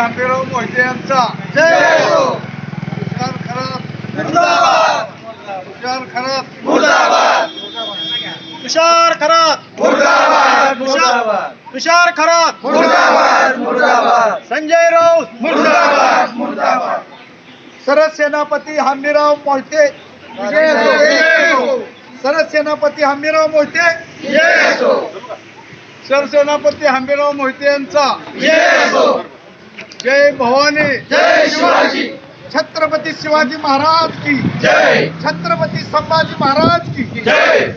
हंबीराव मोहिते यांचा. तुषार खरात तुषार खरात तुषार खरात तुषार खरात संजय राऊत. सरस सेनापती हंबीराव मोहिते. विजय असो. सरस सेनापती हंबीराव मोहिते. सरसेनापती हंबीराव मोहिते यांचा. जय भवानी। जय शिवाजी। छत्रपती शिवाजी महाराज की। जय। छत्रपती संभाजी महाराज की। जय।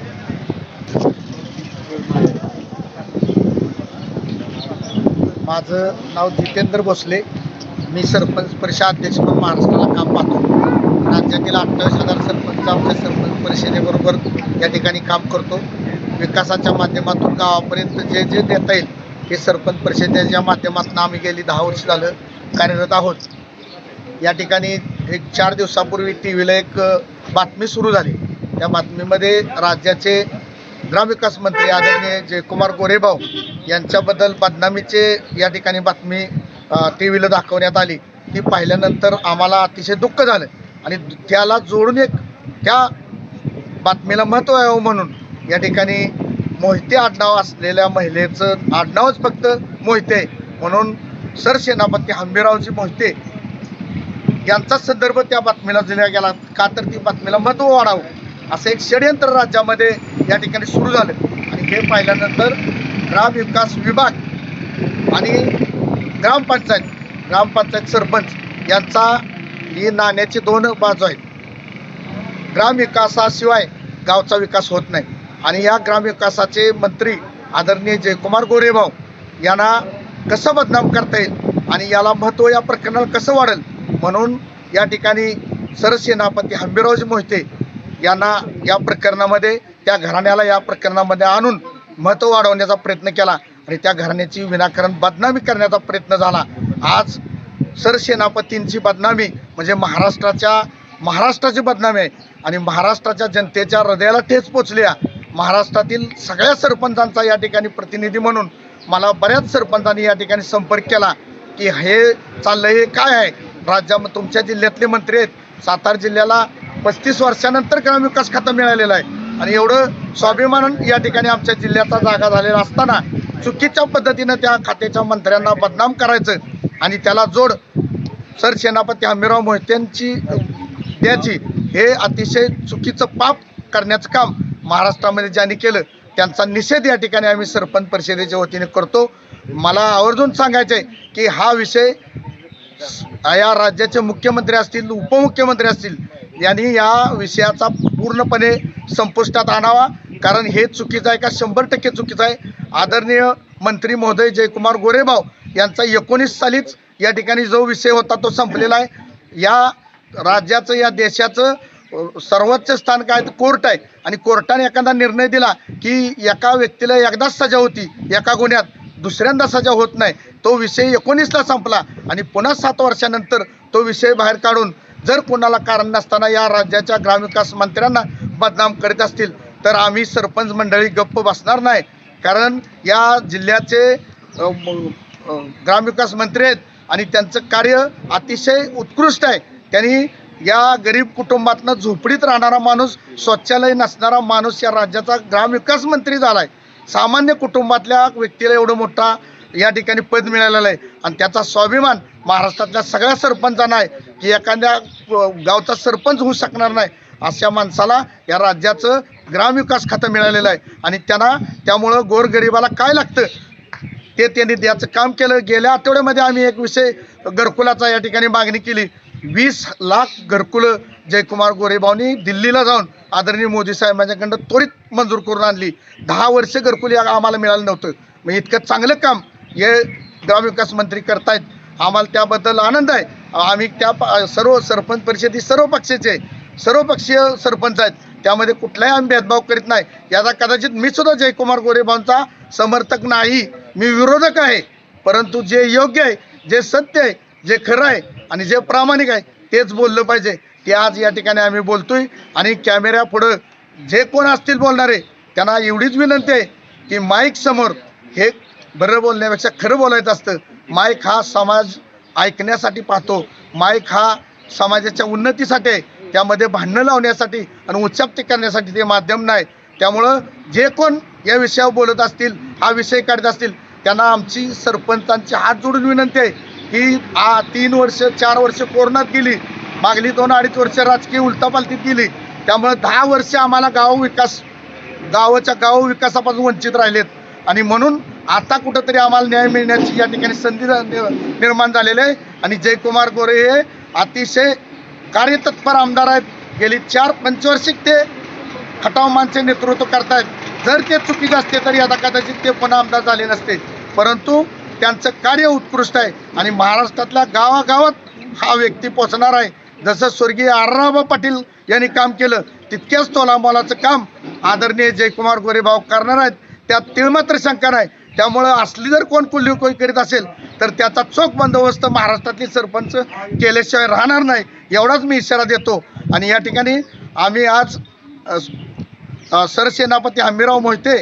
माझं नाव जितेंद्र भोसले. मी सरपंच परिषद अध्यक्ष म्हणून महाराष्ट्राला काम पाहतो. राज्यातील अठ्ठावीस हजार सरपंच आमच्या सरपंच परिषदेबरोबर या ठिकाणी काम करतो. विकासाच्या माध्यमातून गावापर्यंत जे जे देता येईल हे सरपंच परिषदेच्या माध्यमातून आम्ही गेली दहा वर्ष झालं कार्यरत आहोत. या ठिकाणी एक चार दिवसापूर्वी टी व्हीला एक बातमी सुरू झाली. त्या बातमीमध्ये राज्याचे ग्रामविकास मंत्री आदरणीय जयकुमार गोरेभाऊ यांच्याबद्दल बदनामीचे या ठिकाणी बातमी टी व्हीला दाखवण्यात आली. ती पाहिल्यानंतर आम्हाला अतिशय दुःख झालं आणि त्याला जोडून एक त्या बातमीला महत्त्व यावं हो म्हणून या ठिकाणी मोहिते आडनाव असलेल्या महिलेचं आडनावच फक्त मोहिते आहे. म्हणून सरसेनापती हंबीरावजी मोहिते यांचा संदर्भ त्या बातमीला दिला गेला. का तर ती बातमीला महत्त्व वाढावं. असं एक षडयंत्र राज्यामध्ये या ठिकाणी सुरू झालं. आणि हे पाहिल्यानंतर ग्रामविकास विभाग आणि ग्रामपंचायत ग्रामपंचायत सरपंच यांचा ही नाण्याची दोन बाजू आहेत. ग्रामविकासाशिवाय गावचा विकास होत नाही. आणि या ग्रामविकासाचे मंत्री आदरणीय जयकुमार गोरेभाऊ यांना कसं बदनाम करता येईल आणि याला महत्त्व या प्रकरणाला कसं वाढेल म्हणून या ठिकाणी सरसेनापती हंबीरावजी मोहिते यांना या प्रकरणामध्ये त्या घराण्याला या प्रकरणामध्ये आणून महत्त्व वाढवण्याचा प्रयत्न केला आणि त्या घराण्याची विनाकारण बदनामी करण्याचा प्रयत्न झाला. आज सरसेनापतींची बदनामी म्हणजे महाराष्ट्राच्या महाराष्ट्राची बदनामी आहे आणि महाराष्ट्राच्या जनतेच्या हृदयाला ठेच पोचली आहे. महाराष्ट्रातील सगळ्या सरपंचांचा या ठिकाणी प्रतिनिधी म्हणून मला बऱ्याच सरपंचांनी या ठिकाणी संपर्क केला की हे चाललं हे काय आहे? राज्यामध्ये तुमच्या जिल्ह्यातले मंत्री आहेत. सातारा जिल्ह्याला पस्तीस वर्षानंतर ग्रामविकास खातं मिळालेलं आहे. आणि एवढं स्वाभिमान या ठिकाणी आमच्या जिल्ह्याचा जागा झालेला असताना चुकीच्या पद्धतीनं त्या खात्याच्या मंत्र्यांना बदनाम करायचं आणि त्याला जोड. सरसेनापती हमीराव मोहित्यांची द्याची हे अतिशय चुकीचं पाप करण्याचं काम महाराष्ट्रामध्ये ज्यांनी केलं त्यांचा निषेध या ठिकाणी आम्ही सरपंच परिषदेच्या वतीने करतो. मला आवर्जून सांगायचं आहे की हा विषय या राज्याचे मुख्यमंत्री असतील उपमुख्यमंत्री असतील यांनी या विषयाचा पूर्णपणे संपुष्टात आणावा. कारण हे चुकीचं आहे का? शंभर टक्के चुकीचं आहे. आदरणीय मंत्री महोदय जयकुमार गोरेभाव यांचा एकोणीस सालीच या ठिकाणी जो विषय होता तो संपलेला आहे. या राज्याचं या देशाचं सर्वोच्च स्थान काय तर कोर्ट आहे. आणि कोर्टाने एखादा निर्णय दिला की एका व्यक्तीला एकदाच सजा होती एका गुन्ह्यात दुसऱ्यांदा सजा होत नाही तो विषय एकोणीसला संपला आणि पुन्हा सात वर्षानंतर तो विषय बाहेर काढून जर कोणाला कारण नसताना या राज्याच्या ग्रामविकास मंत्र्यांना बदनाम करीत असतील तर आम्ही सरपंच मंडळी गप्प बसणार नाही. कारण या जिल्ह्याचे ग्रामविकास मंत्री आहेत आणि त्यांचं कार्य अतिशय उत्कृष्ट आहे. त्यांनी या गरीब कुटुंबातनं झोपडीत राहणारा माणूस शौचालय नसणारा माणूस या राज्याचा ग्रामविकास मंत्री झाला आहे सामान्य कुटुंबातल्या व्यक्तीला एवढं मोठा या ठिकाणी पद मिळालेलं आहे. आणि त्याचा स्वाभिमान महाराष्ट्रातल्या सगळ्या सरपंचांना आहे की एखाद्या गावचा सरपंच होऊ शकणार नाही अशा माणसाला या राज्याचं ग्रामविकास खातं मिळालेलं आहे. आणि त्यांना त्यामुळं गोरगरिबाला काय लागतं? ते त्यांनी द्याचं काम केलं. गेल्या आठवड्यामध्ये आम्ही एक विषय घरकुलाचा या ठिकाणी मागणी केली. वीस लाख घरकुलं जयकुमार गोरेबावनी दिल्लीला जाऊन आदरणीय मोदी साहेबांच्याकडं त्वरित मंजूर करून आणली. दहा वर्ष घरकुल या आम्हाला मिळालं नव्हतं. मग इतकं चांगलं काम हे ग्रामविकास मंत्री करतायत. आम्हाला त्याबद्दल आनंद आहे. आम्ही त्या सर्व सरपंच परिषदी सर्व पक्षाचे सर्वपक्षीय सरपंच आहेत. त्यामध्ये कुठलाही आम्ही भेदभाव करीत नाही. याचा कदाचित मी सुद्धा जयकुमार गोरेबांचा समर्थक नाही. मी विरोधक आहे. परंतु जे योग्य आहे जे सत्य आहे जे खरं आहे आणि जे प्रामाणिक आहे तेच बोललं पाहिजे. ते आज या ठिकाणी आम्ही बोलतोय आणि कॅमेऱ्या पुढं जे कोण असतील बोलणारे त्यांना एवढीच विनंती आहे की माईक समोर हे बरं बोलण्यापेक्षा खरं बोलायचं असतं. माईक हा समाज ऐकण्यासाठी पाहतो. माईक हा समाजाच्या उन्नतीसाठी आहे. त्यामध्ये भांडणं लावण्यासाठी आणि उच्चाप्ती करण्यासाठी ते माध्यम नाही. त्यामुळं जे कोण या विषयावर बोलत असतील हा विषय काढत असतील त्यांना आमची सरपंचांची हात जोडून विनंती आहे. की आ तीन वर्ष चार वर्ष कोरोनात गेली. मागली दोन अडीच वर्ष राजकीय उलटापालटीत गेली. त्यामुळे दहा वर्ष आम्हाला गाव विकास गावाच्या गाव विकासापासून वंचित राहिलेत. आणि म्हणून आता कुठंतरी आम्हाला न्याय मिळण्याची या ठिकाणी संधी निर्माण झालेली आहे. आणि जयकुमार गोरे हे अतिशय कार्यतत्पर आमदार आहेत. गेली चार पंचवार्षिक ते खटाव माणसे नेतृत्व करतायत. जर ते चुकीचे असते तरी आता कदाचित ते पुन्हा आमदार झाले नसते. परंतु त्यांचं कार्य उत्कृष्ट आहे. आणि महाराष्ट्रातल्या गावागावात हा व्यक्ती पोचणार आहे. जसं स्वर्गीय आर्राबा पाटील यांनी काम केलं तितक्याच तोलामोलाचं काम आदरणीय जयकुमार गोरेभाऊ करणार आहेत. त्यात तिळमात्र शंका नाही त्यामुळं असली जर कोण कुल्ली कोण करीत असेल तर त्याचा चोख बंदोबस्त महाराष्ट्रातील सरपंच केल्याशिवाय राहणार नाही एवढाच मी इशारा देतो. आणि या ठिकाणी आम्ही आज सरसेनापती हमीराव मोहिते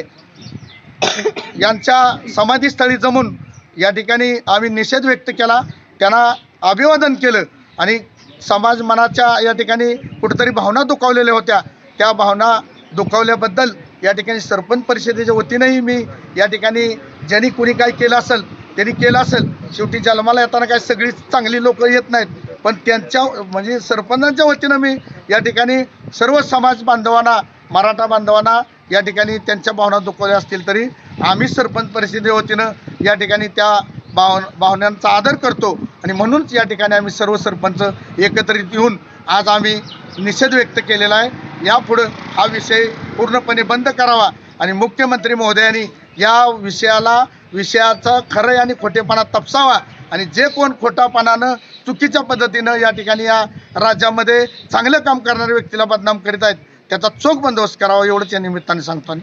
यांच्या समाधीस्थळी जमून या ठिकाणी आम्ही निषेध व्यक्त केला. त्यांना अभिवादन केलं आणि समाज मनाच्या या ठिकाणी कुठेतरी भावना दुखावलेल्या होत्या. त्या भावना दुखावल्याबद्दल या ठिकाणी सरपंच परिषदेच्या वतीनंही मी या ठिकाणी ज्यांनी कुणी काय केलं असेल त्यांनी केलं असेल. शेवटी जन्माला येताना काय सगळी चांगली लोक येत नाहीत. पण त्यांच्या म्हणजे सरपंचांच्या वतीनं मी या ठिकाणी सर्व समाज बांधवांना मराठा बांधवांना या ठिकाणी त्यांच्या भावना दुखवल्या असतील तरी आम्ही सरपंच परिषदे वतीनं या ठिकाणी त्या भाव भावनांचा आदर करतो आणि म्हणूनच या ठिकाणी आम्ही सर्व सरपंच एकत्रित येऊन आज आम्ही निषेध व्यक्त केलेला आहे. यापुढं हा विषय पूर्णपणे बंद करावा आणि मुख्यमंत्री महोदयांनी या विषयाला विषयाचा खरं आणि खोटेपणा तपसावा आणि जे कोण खोटापणानं चुकीच्या पद्धतीनं या ठिकाणी या राज्यामध्ये चांगलं काम करणाऱ्या व्यक्तीला बदनाम करीत आहेत त्याचा चोख बंदोबस्त करावा एवढंच या निमित्ताने सांगतो आणि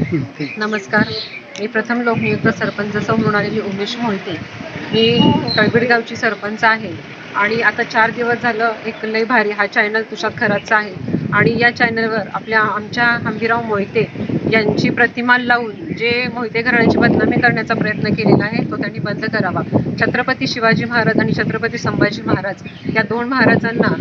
नमस्कार. मी प्रथम लोकनियुक्त सरपंच जसं म्हणून आलेली उमेश मोहिते. मी कळबीड गावची सरपंच आहे. आणि आता चार दिवस झालं एक लय भारी हा चॅनल तुषार खराचा आहे. आणि या चॅनलवर आपल्या आमच्या हंबीराव मोहिते यांची प्रतिमा लावून जे मोहिते घराण्याची बदनामी करण्याचा प्रयत्न केलेला आहे तो त्यांनी बंद करावा. छत्रपती शिवाजी महाराज आणि छत्रपती संभाजी महाराज या दोन महाराजांना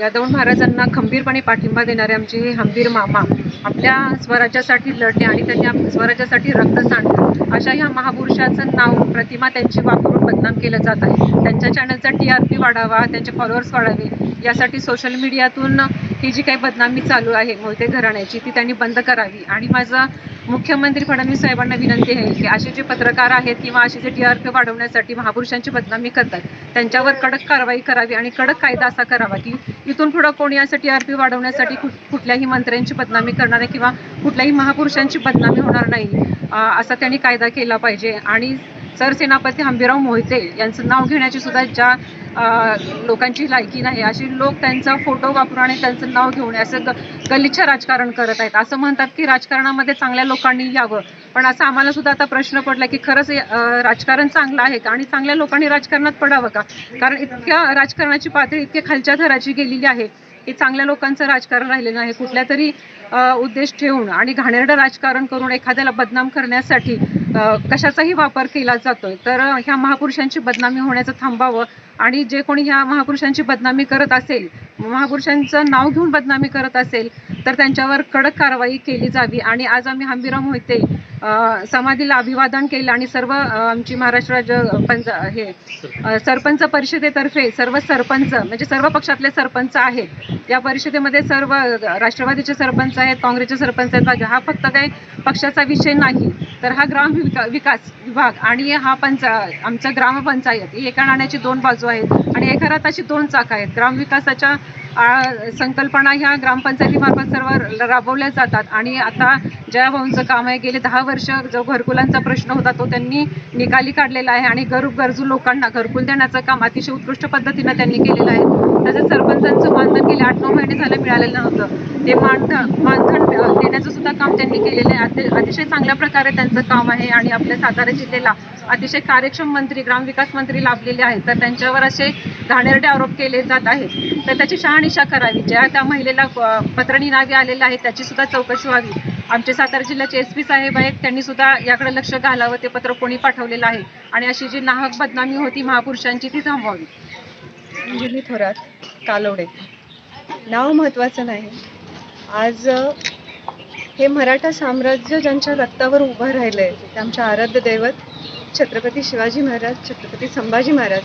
या दोन महाराजांना खंबीरपणे पाठिंबा देणारे आमचे हे हंबीर मामा आपल्या स्वराज्यासाठी लढणे आणि त्यांनी स्वराज्यासाठी रक्त सांडणे अशा ह्या महापुरुषाचं नाव प्रतिमा त्यांची वापरून बदनाम केलं जात आहे. त्यांच्या चॅनलचा टी आर पी वाढावा त्यांचे फॉलोअर्स वाढावे यासाठी सोशल मीडियातून ही जी काही बदनामी चालू आहे मोहिते घराण्याची ती त्यांनी बंद करावी. आणि माझं मुख्यमंत्री फडणवीस साहेबांना विनंती आहे की असे जे पत्रकार आहेत किंवा असे जे टी आर पी वाढवण्यासाठी महापुरुषांची बदनामी करतात त्यांच्यावर कडक कारवाई करावी आणि कडक कायदा असा करावा की इथून पुढं कोणी असं टी आर पी वाढवण्यासाठी कुठ कुठल्याही मंत्र्यांची बदनामी करणार किंवा कुठल्याही महापुरुषांची बदनामी होणार नाही असा त्यांनी कायदा केला पाहिजे. आणि सरसेनापती हंबीराव मोहिते यांचं नाव घेण्याची सुद्धा ज्या लोकांची लायकी नाही अशी लोक त्यांचा फोटो वापरून आणि त्यांचं नाव घेऊन असं ग गलिच्छ राजकारण करत आहेत. असं म्हणतात की राजकारणामध्ये चांगल्या लोकांनी यावं. पण असं आम्हाला सुद्धा आता प्रश्न पडला की खरंच राजकारण चांगलं आहे का? आणि चांगल्या लोकांनी राजकारणात पडावं का? कारण इतक्या राजकारणाची पातळी इतक्या खालच्या थराची गेलेली आहे की चांगल्या लोकांचं राजकारण राहिलेलं आहे कुठल्या तरी उद्देश ठेवून आणि घाणेरडं राजकारण करून एखाद्याला बदनाम करण्यासाठी कशाचाही वापर केला जातोय. तर ह्या महापुरुषांची बदनामी होण्याचं थांबावं आणि जे कोणी ह्या महापुरुषांची बदनामी करत असेल महापुरुषांचं नाव घेऊन बदनामी करत असेल तर त्यांच्यावर कडक कारवाई केली जावी. आणि आज आम्ही हंबीराव मोहिते समाधीला अभिवादन केलं आणि सर्व आमची महाराष्ट्र राज्य पंच हे सरपंच परिषदेतर्फे सर्व सरपंच म्हणजे सर्व पक्षातले सरपंच आहेत. या परिषदेमध्ये सर्व राष्ट्रवादीचे सरपंच आहेत काँग्रेसचे सरपंच आहेत. हा फक्त काही पक्षाचा विषय नाही. तर हा ग्राम विका- विकास विभाग आणि हा पंच आमचा ग्रामपंचायत ही एका नाण्याची दोन बाजू आहेत आणि एका रथाची दोन चाक आहेत. ग्रामविकासाच्या संकल्पना ह्या ग्रामपंचायतीमार्फत सर्व राबवल्या जातात. आणि आता जयाभाऊंचं काम आहे गेले दहा वर्ष जो घरकुलांचा प्रश्न होता तो त्यांनी निकाली काढलेला आहे. आणि गरीब गरजू लोकांना घरकुल देण्याचं काम अतिशय उत्कृष्ट पद्धतीनं त्यांनी केलेलं आहे. तसेच सरपंचांचं मानधन गेले आठ नऊ महिने झालं मिळालेलं नव्हतं. ते मानधन मानधन देण्याचं सुद्धा काम त्यांनी केलेलं आहे. अतिशय चांगल्या प्रकारे त्यांचं काम आहे आणि आपल्या सातारा जिल्ह्याला अतिशय कार्यक्षम मंत्री ग्रामविकास मंत्री लाभलेले आहेत. तर त्यांच्यावर असे घाणेरडे आरोप केले जात आहेत. तर त्याची शहानिशा करावी. ज्या त्या महिलेला पत्रणी पत्र निनावी आलेलं आहे त्याची सुद्धा चौकशी व्हावी. आमचे सातारा जिल्ह्याचे एस पी साहेब आहेत त्यांनी सुद्धा याकडे लक्ष घालावं ते पत्र कोणी पाठवलेलं आहे. आणि अशी जी नाहक बदनामी होती महापुरुषांची ती थांबवावी. म्हणजे अंजली थोरात कालोडे नाव महत्त्वाचं नाही. आज हे मराठा साम्राज्य ज्यांच्या रक्तावर उभं राहिलं आहे ते आमच्या आराध्य दैवत छत्रपती शिवाजी महाराज छत्रपती संभाजी महाराज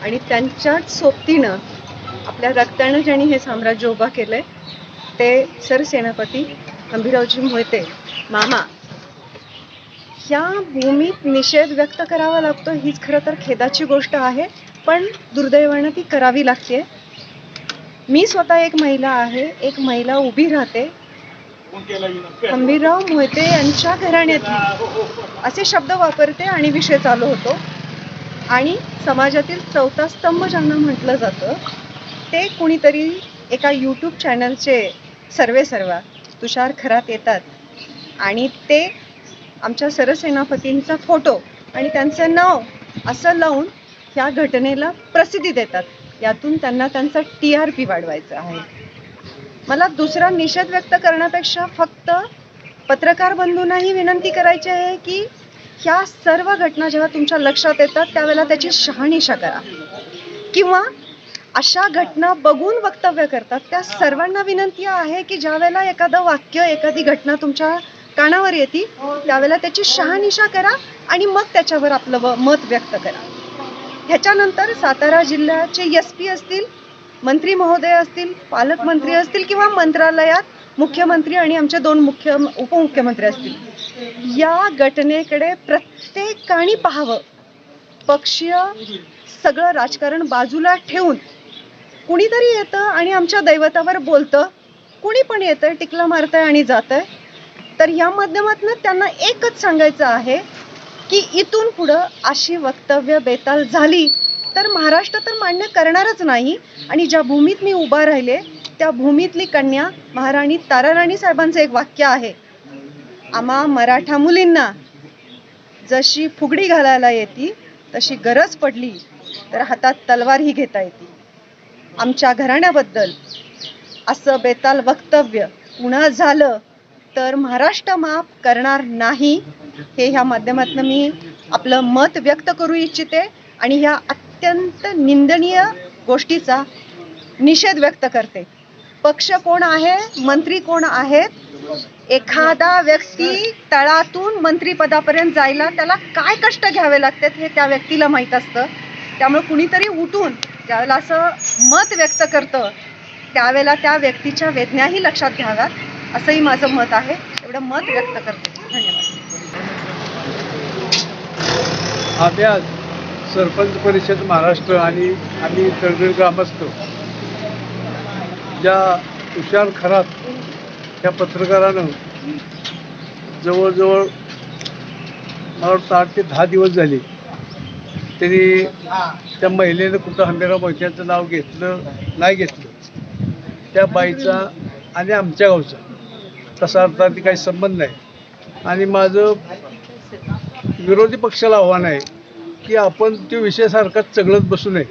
आणि त्यांच्याच सोबतीनं आपल्या रक्तानं ज्यांनी हे साम्राज्य उभं केलं आहे ते सरसेनापती अंबिरावजी मोहिते मामा. ह्या भूमीत निषेध व्यक्त करावा लागतो हीच खरं तर खेदाची गोष्ट आहे. पण दुर्दैवानं ती करावी लागते. मी स्वतः एक महिला आहे एक महिला उभी राहते. हंबीरराव मोहिते यांच्या घराण्यातली असे शब्द वापरते आणि विषय चालू होतो. आणि समाजातील चौथा स्तंभ ज्यांना म्हटलं जातं ते कुणीतरी एका यूट्यूब चॅनलचे सर्वे सर्वा तुषार खरात येतात. आणि ते आमच्या सरसेनापतींचा फोटो आणि त्यांचं नाव असं लावून ह्या घटनेला प्रसिद्धी देतात. यातून त्यांना त्यांचा टी आर पी वाढवायचा आहे. मला दुसरा निषेध व्यक्त करण्यापेक्षा फक्त पत्रकार बंधूंनाही विनंती करायची आहे की ह्या सर्व घटना जेव्हा तुमच्या लक्षात येतात त्यावेळेला त्याची शहानिशा करा. किंवा अशा घटना बघून वक्तव्य करतात त्या सर्वांना विनंती आहे की ज्यावेळेला एखादं वाक्य एखादी घटना तुमच्या कानावर येते त्यावेळेला त्याची शहानिशा करा आणि मग त्याच्यावर आपलं व- मत व्यक्त करा. ह्याच्यानंतर सातारा जिल्ह्याचे एस पी असतील मंत्री महोदय असतील पालकमंत्री असतील किंवा मंत्रालयात मुख्यमंत्री आणि आमचे दोन मुख्य उपमुख्यमंत्री असतील या घटनेकडे प्रत्येकाने पाहावं. पक्षीय सगळं राजकारण बाजूला ठेवून कुणीतरी येतं आणि आमच्या दैवतावर बोलतं कुणी पण येतं टिकलं मारतंय आणि जातंय तर या माध्यमातून त्यांना एकच सांगायचं आहे की इथून पुढं अशी वक्तव्य बेताल झाली तर महाराष्ट्र तर मान्य करणारच नाही. आणि ज्या भूमीत मी उभा राहिले त्या भूमीतली कन्या महाराणी ताराराणी साहेबांचं एक वाक्य आहे. आम्हा मराठा मुलींना जशी फुगडी घालायला येते तशी गरज पडली तर हातात तलवारही घेता येते. आमच्या घराण्याबद्दल असं बेताल वक्तव्य पुन्हा झालं तर महाराष्ट्र माफ करणार नाही. हे ह्या माध्यमातून मी आपलं मत व्यक्त करू इच्छिते आणि ह्या अत्यंत निंदनीय गोष्टीचा निषेध व्यक्त करते. पक्ष कोण आहे? मंत्री कोण आहेत? एखादा व्यक्ती तळातून मंत्रीपदापर्यंत जायला त्याला काय कष्ट घ्यावे लागतात हे त्या व्यक्तीला माहीत असतं. त्यामुळे कुणीतरी उठून ज्यावेळेला असं मत व्यक्त करतं त्यावेळेला त्या व्यक्तीच्या वेदनाही लक्षात घ्याव्यात. असंही माझं मत आहे. एवढं मत व्यक्त करते. धन्यवाद. आम्ही आज सरपंच परिषद महाराष्ट्र आणि आम्ही तळगड ग्रामस्थ ज्या तुषार खरात या पत्रकारानं जवळजवळ मला वाटतं आठ ते दहा दिवस झाले. त्यांनी त्या महिलेनं कुठं हंबेराव मोहित्यांचं नाव घेतलं नाही घेतलं. त्या बाईचा आणि आमच्या गावचा. तसा अर्थात काही संबंध नाही. आणि माझं विरोधी पक्षाला आव्हान आहे की आपण तो विषय सारखाच चगळत बसू नये.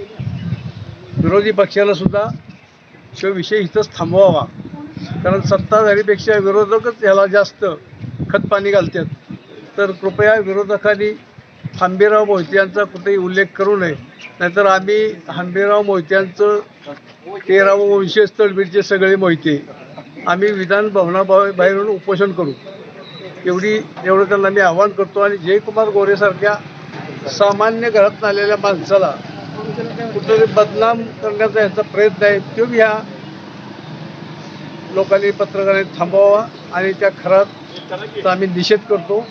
विरोधी पक्षाला सुद्धा तो विषय इथंच थांबवावा. कारण सत्ताधारीपेक्षा विरोधकच याला जास्त खतपाणी घालतात तर कृपया विरोधकांनी हंबीराव मोहिते यांचा कुठेही उल्लेख करू नये. नाहीतर आम्ही हंबीराव मोहित्यांचं तेरावं वंशीय बीडचे सगळे मोहिते. आम्ही विधान भवनाबाहेरून उपोषण करू. एवढी एवढं त्यांना मी आवाहन करतो आणि जयकुमार गोरेसारख्या सामान्य घरातून आलेल्या माणसाला कुठेतरी बदनाम करण्याचा यांचा प्रयत्न आहे तो ह्या लोकांनी पत्रकारांनी थांबवावा आणि त्या खरात आम्ही निषेध करतो.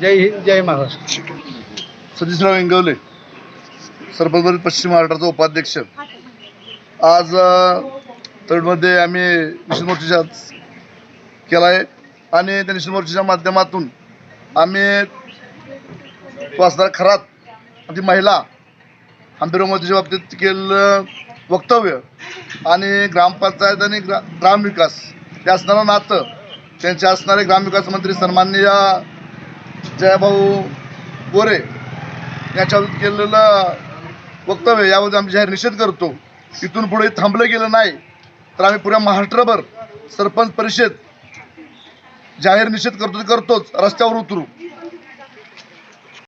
जय हिंद जय महाराष्ट्र. सतीशराव इंगवले सरपंच पश्चिम महाराष्ट्राचा उपाध्यक्ष. आज तळमध्ये आम्ही निश्चित मोर्चा केला आहे आणि त्या निश्चित मोर्चाच्या माध्यमातून आम्ही वासदार खरात ती महिला आंबेराव मोर्चाच्या बाबतीत केलेलं वक्तव्य आणि ग्रामपंचायत आणि ग्रा ग्रामविकास हे असणारं नातं त्यांचे असणारे ग्रामविकास मंत्री सन्माननीय जयभाऊ गोरे याच्यावर केलेलं वक्तव्य यावर आम्ही जाहीर निषेध करतो. इथून पुढे थांबलं गेलं नाही. तर आम्ही पुऱ्या महाराष्ट्रभर सरपंच परिषद जाहीर निषेध करतो करतोच रस्त्यावर उतरू.